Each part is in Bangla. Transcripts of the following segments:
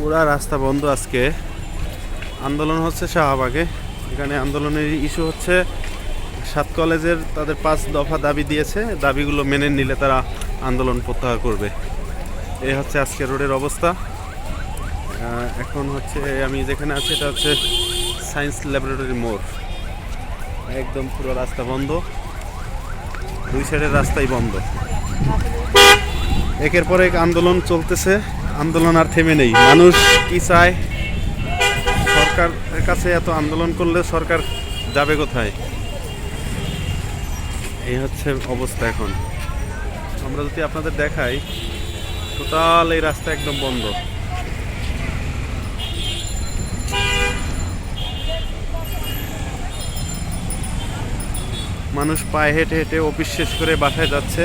পুরা রাস্তা বন্ধ আজকে। আন্দোলন হচ্ছে শাহবাগে। এখানে আন্দোলনের ইস্যু হচ্ছে, সাত কলেজের তাদের পাঁচ দফা দাবি দিয়েছে। দাবিগুলো মেনে নিলে তারা আন্দোলন প্রত্যাহার করবে। এই হচ্ছে আজকে রোডের অবস্থা। এখন হচ্ছে আমি যেখানে আছি, এটা হচ্ছে সায়েন্স ল্যাবরেটরি মোড়। একদম পুরো রাস্তা বন্ধ। দুই সাইডের রাস্তাই বন্ধ। একের পর এক আন্দোলন চলতেছে। আন্দোলন আর থেমে নেই। মানুষ কি চায়? সরকারের কাছে এত আন্দোলন করলে সরকার যাবে কোথায়? এই হচ্ছে অবস্থা এখন। আমরা যদি আপনাদের দেখাই, টোটাল এই রাস্তা একদম বন্ধ। মানুষ পায়ে হেঁটে হেঁটে অফিস শেষ করে বাসায় যাচ্ছে।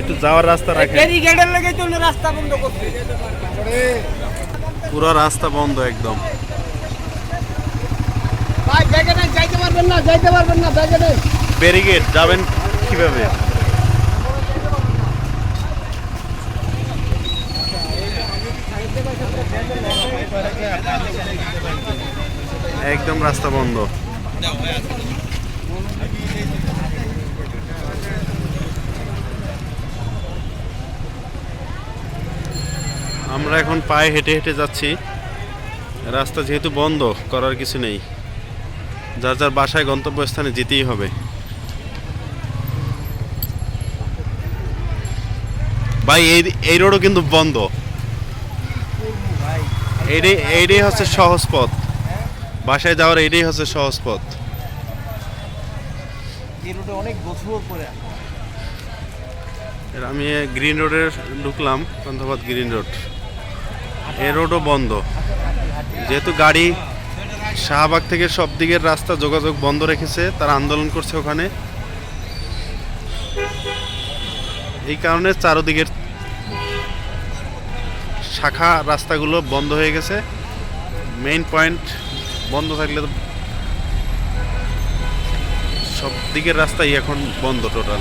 একটু যাওয়ার রাস্তা রাখেন। ব্যারিকেডের লেগে রাস্তা বন্ধ করছে। পুরো রাস্তা বন্ধ একদম। ভাই ব্যাগে যাইতে পারবেন না যাইতে পারবেন না ব্যাগে নেই। যাবেন কীভাবে? একদম রাস্তা বন্ধ। আমরা এখন পায়ে হেঁটে হেঁটে যাচ্ছি। রাস্তা যেহেতু বন্ধ করার কিছু নেই। যার যার বাসায় গন্তব্যস্থানে যেতেই হবে। ভাই এই এই রোডও কিন্তু বন্ধ। এইটাই এইটাই হচ্ছে সহজ পথ। বাসায় যাওয়ার এইটাই হচ্ছে সহজ পথ। অনেক বছর পরে এর আমি গ্রিন রোডে ঢুকলাম পান্থপথ গ্রিন রোড এই রোডও বন্ধ। যেহেতু গাড়ি শাহবাগ থেকে সব দিকের রাস্তা যোগাযোগ বন্ধ রেখেছে, তারা আন্দোলন করছে ওখানে। এই কারণে চারোদিকের শাখা রাস্তাগুলো বন্ধ হয়ে গেছে। মেইন পয়েন্ট বন্ধ থাকলে সব দিকের রাস্তাই এখন বন্ধ টোটাল